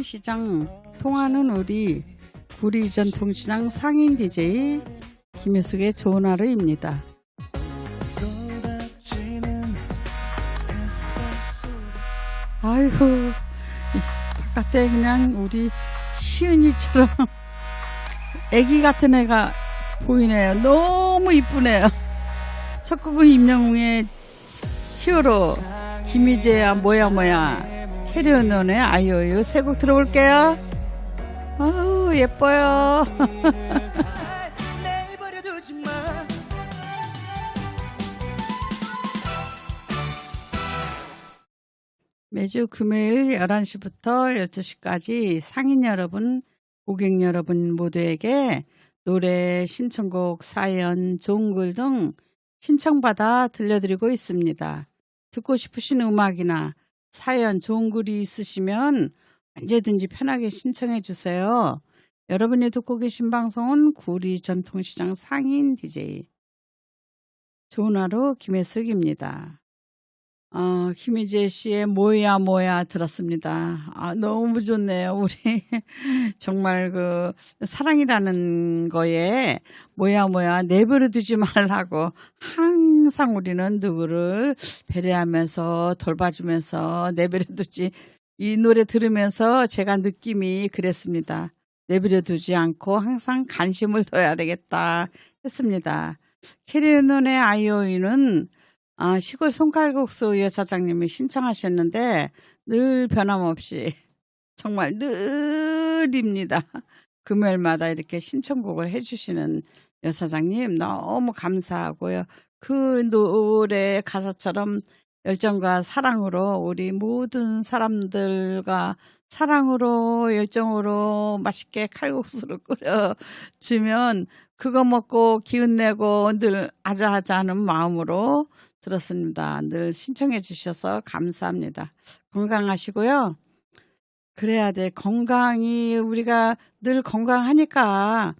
통하는 시장, 통하는 우리 구리 전 통시장 상인 DJ 김혜숙의 좋은 하루입니다. 아이고 이 바깥에 그냥 우리 시은이처럼 애기 같은 애가 보이네요. 너무 이쁘네요. 첫 곡은 임영웅의 히어로 김희재야 뭐야 뭐야 캐리어논의 아이오유 세 곡 들어볼게요. 아우 예뻐요. 매주 금요일 11시부터 12시까지 상인 여러분, 고객 여러분 모두에게 노래, 신청곡, 사연, 좋은 글 등 신청받아 들려드리고 있습니다. 듣고 싶으신 음악이나 사연, 좋은 글이 있으시면 언제든지 편하게 신청해 주세요. 여러분이 듣고 계신 방송은 구리 전통시장 상인 DJ 좋은 하루 김혜숙입니다. 어, 김희재 씨의 뭐야 뭐야 들었습니다. 아, 너무 좋네요. 우리 정말 그 사랑이라는 거에 뭐야 뭐야 내버려 두지 말라고 항상 우리는 누구를 배려하면서 돌봐주면서 내버려 두지 이 노래 들으면서 제가 느낌이 그랬습니다. 내버려 두지 않고 항상 관심을 둬야 되겠다 했습니다. 캐리어논의 아이오이는 아, 시골 손칼국수 여사장님이 신청하셨는데 늘 변함없이 정말 늘입니다. 금요일마다 이렇게 신청곡을 해주시는 여사장님 너무 감사하고요. 그 노래 가사처럼 열정과 사랑으로 우리 모든 사람들과 사랑으로 열정으로 맛있게 칼국수를 끓여주면 그거 먹고 기운 내고 늘 아자아자하는 마음으로 들었습니다. 늘 신청해 주셔서 감사합니다. 건강하시고요. 그래야 돼. 건강이 우리가 늘 건강하니까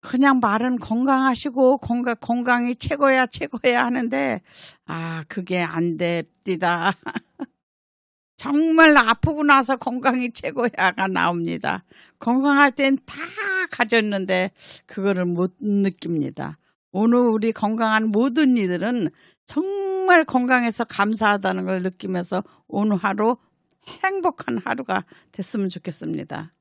그냥 말은 건강하시고 건강 건강이 최고야 최고야 하는데 아 그게 안 됩니다. 정말 아프고 나서 건강이 최고야가 나옵니다. 건강할 땐 다 가졌는데 그거를 못 느낍니다. 오늘 우리 건강한 모든 이들은 정말 건강해서 감사하다는 걸 느끼면서 오늘 하루 행복한 하루가 됐으면 좋겠습니다.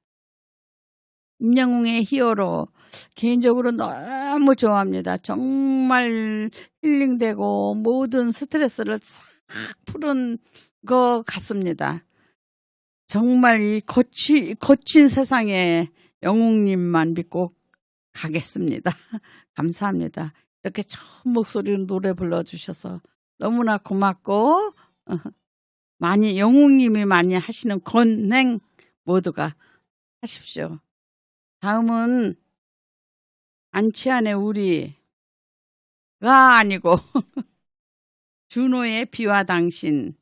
임영웅의 히어로 개인적으로 너무 좋아합니다. 정말 힐링되고 모든 스트레스를 싹 푸른 것 같습니다. 정말 이 거치, 거친 세상에 영웅님만 믿고 가겠습니다. 감사합니다. 이렇게 처음 목소리로 노래 불러주셔서 너무나 고맙고 어, 많이 영웅님이 많이 하시는 건행 모두가 하십시오. 다음은 안치안의 우리가 아니고 준호의 비와 당신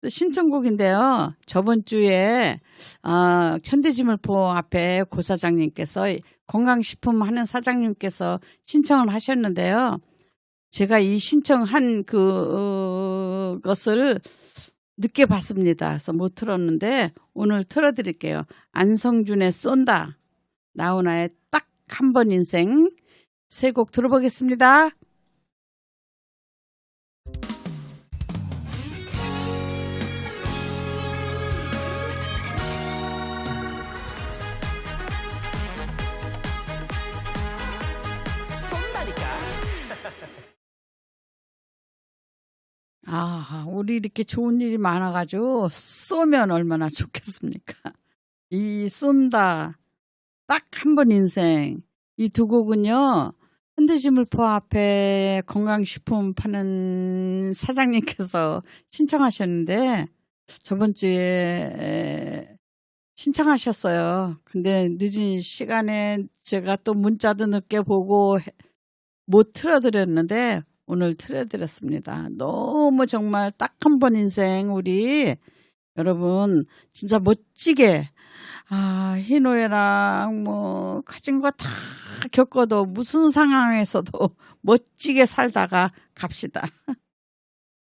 또 신청곡인데요. 저번 주에 어, 현대지물포 앞에 고 사장님께서 건강식품 하는 사장님께서 신청을 하셨는데요. 제가 이 신청한 그 어, 것을 늦게 봤습니다. 그래서 못 틀었는데 오늘 틀어드릴게요. 안성준의 쏜다. 나훈아의 딱 한 번 인생 세 곡 들어보겠습니다. 아, 우리 이렇게 좋은 일이 많아가지고 쏘면 얼마나 좋겠습니까? 이 쏜다, 딱 한 번 인생 이 두 곡은요. 현대지물포 앞에 건강식품 파는 사장님께서 신청하셨는데 저번 주에 신청하셨어요. 근데 늦은 시간에 제가 또 문자도 늦게 보고 해- 못 틀어드렸는데 오늘 틀어드렸습니다. 너무 정말 딱 한 번 인생 우리 여러분 진짜 멋지게 아 희노애랑 뭐 가진 거 다 겪어도 무슨 상황에서도 멋지게 살다가 갑시다.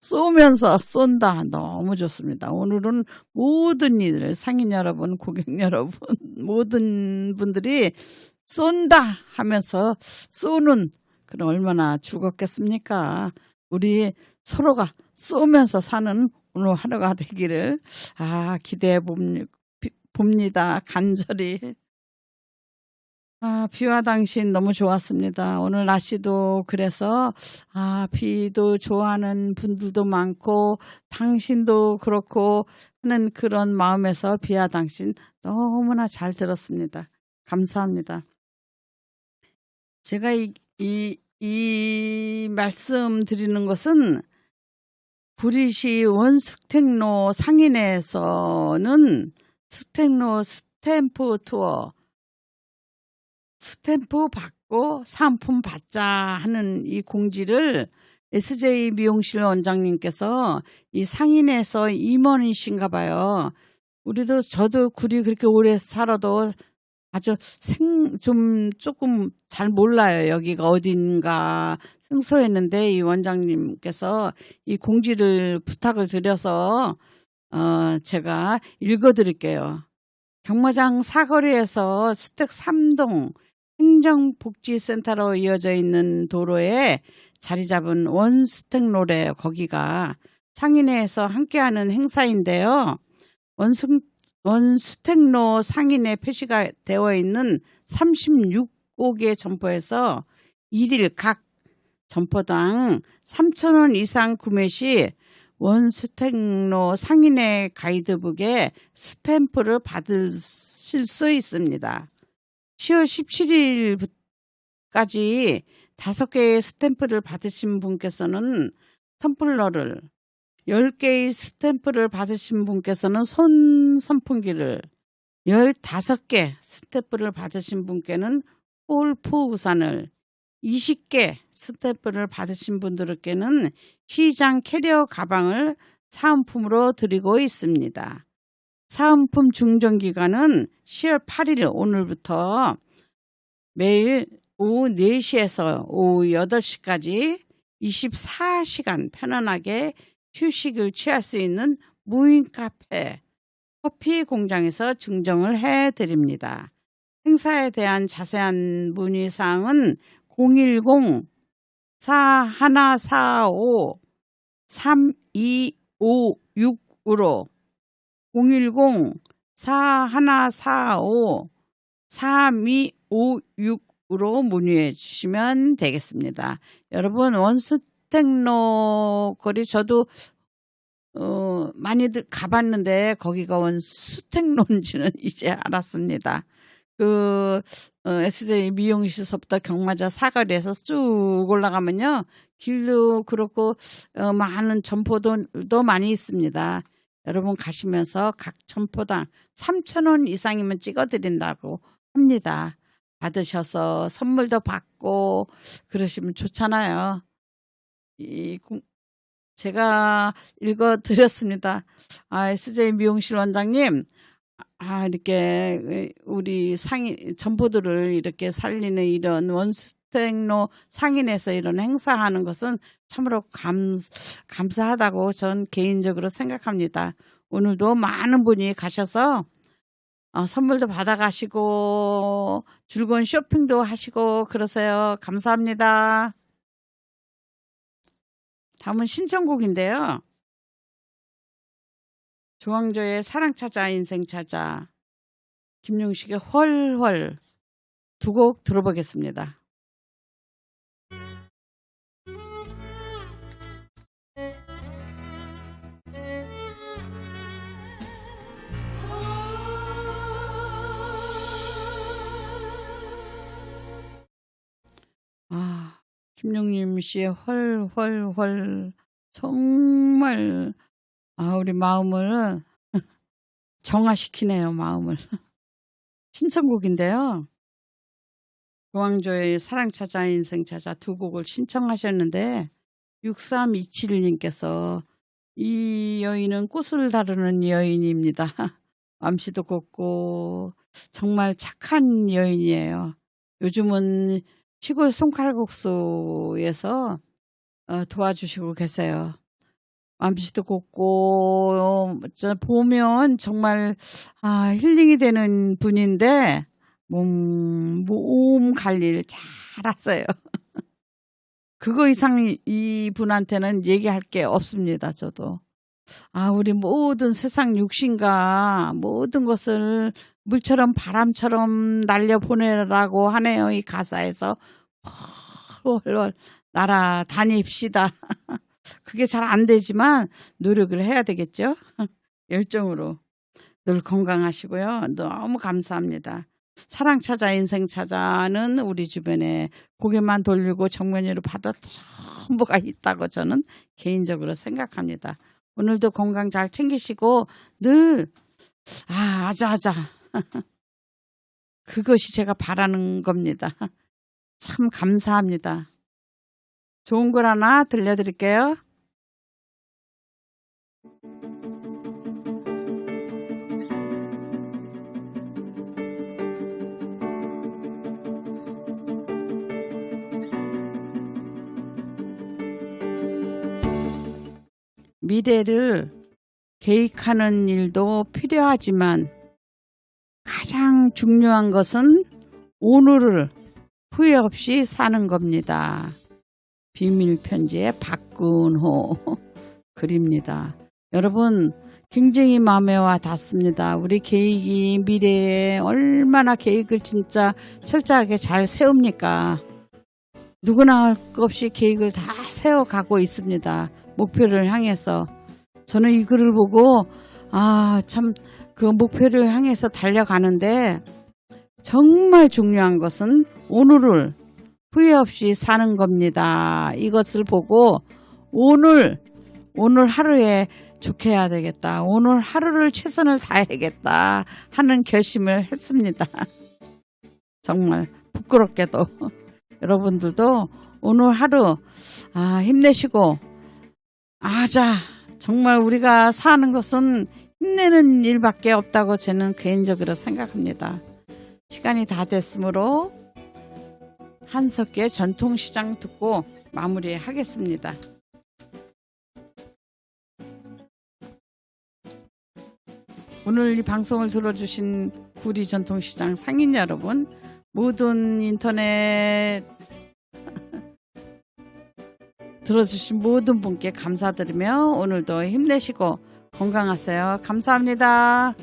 쏘면서 쏜다. 너무 좋습니다. 오늘은 모든 이들, 상인 여러분, 고객 여러분, 모든 분들이 쏜다 하면서 쏘는 그럼 얼마나 즐겁겠습니까? 우리 서로가 쏘면서 사는 오늘 하루가 되기를 아 기대해 봅니다. 간절히. 아, 비와 당신 너무 좋았습니다. 오늘 날씨도 그래서, 아, 비도 좋아하는 분들도 많고, 당신도 그렇고 하는 그런 마음에서 비와 당신 너무나 잘 들었습니다. 감사합니다. 제가 이, 이, 이 말씀 드리는 것은 구리시 원스택로 상인에서는 스택로 스탬프 투어 스탬프 받고 상품 받자 하는 이 공지를 SJ 미용실 원장님께서 이 상인에서 임원이신가 봐요. 우리도 저도 구리 그렇게 오래 살아도 아주 생, 좀 조금 잘 몰라요. 여기가 어딘가 생소했는데 이 원장님께서 이 공지를 부탁을 드려서 어, 제가 읽어드릴게요. 경마장 사거리에서 수택 3동 행정복지센터로 이어져 있는 도로에 자리 잡은 원수택로래 거기가 상인회에서 함께하는 행사인데요. 원수, 원수택로 상인회 표시가 되어 있는 36곳의 점포에서 1일 각 점포당 3,000원 이상 구매 시 원수택로 상인회 가이드북에 스탬프를 받으실 수 있습니다. 10월 17일까지 다섯 개의 스탬프를 받으신 분께서는 텀블러를 10개의 스탬프를 받으신 분께서는 손 선풍기를 15개 스탬프를 받으신 분께는 골프 우산을 20개 스탬프를 받으신 분들께는 시장 캐리어 가방을 사은품으로 드리고 있습니다. 사은품 중정 기간은 10월 8일 오늘부터 매일 오후 4시에서 오후 8시까지 24시간 편안하게 휴식을 취할 수 있는 무인 카페 커피 공장에서 증정을 해 드립니다. 행사에 대한 자세한 문의 사항은 010 4145 3256으로 010-4145-3256으로 문의해 주시면 되겠습니다. 여러분 원 수택로 거리 저도 어, 많이들 가봤는데 거기가 원 수택로인지는 이제 알았습니다. 그 어, SJ 미용실서부터 경마자 사거리에서 쭉 올라가면요 길도 그렇고 어, 많은 점포도 많이 있습니다. 여러분 가시면서 각 점포당 3,000원 이상이면 찍어드린다고 합니다. 받으셔서 선물도 받고 그러시면 좋잖아요. 이 공- 제가 읽어 드렸습니다. 아, SJ 미용실 원장님, 아, 이렇게 우리 상인, 점포들을 이렇게 살리는 이런 원수택로 상인에서 이런 행사하는 것은 참으로 감, 감사하다고 전 개인적으로 생각합니다. 오늘도 많은 분이 가셔서 어, 선물도 받아가시고 즐거운 쇼핑도 하시고 그러세요. 감사합니다. 다음은 신청곡인데요. 조항조의 사랑 찾아 인생 찾아 김용식의 헐헐 두곡 들어보겠습니다. 김용림 씨의 헐헐헐 정말 아 우리 마음을 정화시키네요 마음을 신청곡인데요. 조항조의 사랑 찾아 인생 찾아 두 곡을 신청하셨는데 6327님께서 이 여인은 꽃을 다루는 여인입니다. 맘씨도 곱고 정말 착한 여인이에요. 요즘은 시골 손칼국수에서 어, 도와주시고 계세요. 맘씨도 곱고 저 보면 정말 아, 힐링이 되는 분인데 몸, 몸 관리를 잘하세요. 그거 이상 이- 이분한테는 얘기할 게 없습니다. 저도. 아, 우리 모든 세상 육신과 모든 것을 물처럼 바람처럼 날려보내라고 하네요. 이 가사에서. 헐헐 날아다닙시다. 그게 잘 안 되지만 노력을 해야 되겠죠. 열정으로. 늘 건강하시고요. 너무 감사합니다. 사랑 찾아 인생 찾아는 우리 주변에 고개만 돌리고 정면으로 봐도 전부가 있다고 저는 개인적으로 생각합니다. 오늘도 건강 잘 챙기시고 늘 아, 아자아자. 그것이 제가 바라는 겁니다. 참 감사합니다. 좋은 걸 하나 들려드릴게요. 미래를 계획하는 일도 필요하지만 가장 중요한 것은 오늘을 후회 없이 사는 겁니다. 비밀 편지의 박근호 글입니다. 여러분 굉장히 마음에 와 닿습니다. 우리 계획이 미래에 얼마나 계획을 진짜 철저하게 잘 세웁니까? 누구나 할 것 없이 계획을 다 세워가고 있습니다. 목표를 향해서. 저는 이 글을 보고, 아, 참, 그 목표를 향해서 달려가는데, 정말 중요한 것은 오늘을 후회 없이 사는 겁니다. 이것을 보고, 오늘, 오늘 하루에 좋게 해야 되겠다. 오늘 하루를 최선을 다해야겠다. 하는 결심을 했습니다. 정말 부끄럽게도. 여러분들도 오늘 하루 아, 힘내시고 아자 정말 우리가 사는 것은 힘내는 일밖에 없다고 저는 개인적으로 생각합니다. 시간이 다 됐으므로 한석의 전통시장 듣고 마무리하겠습니다. 오늘 이 방송을 들어주신 구리 전통시장 상인 여러분 모든 인터넷 들어주신 모든 분께 감사드리며 오늘도 힘내시고 건강하세요. 감사합니다.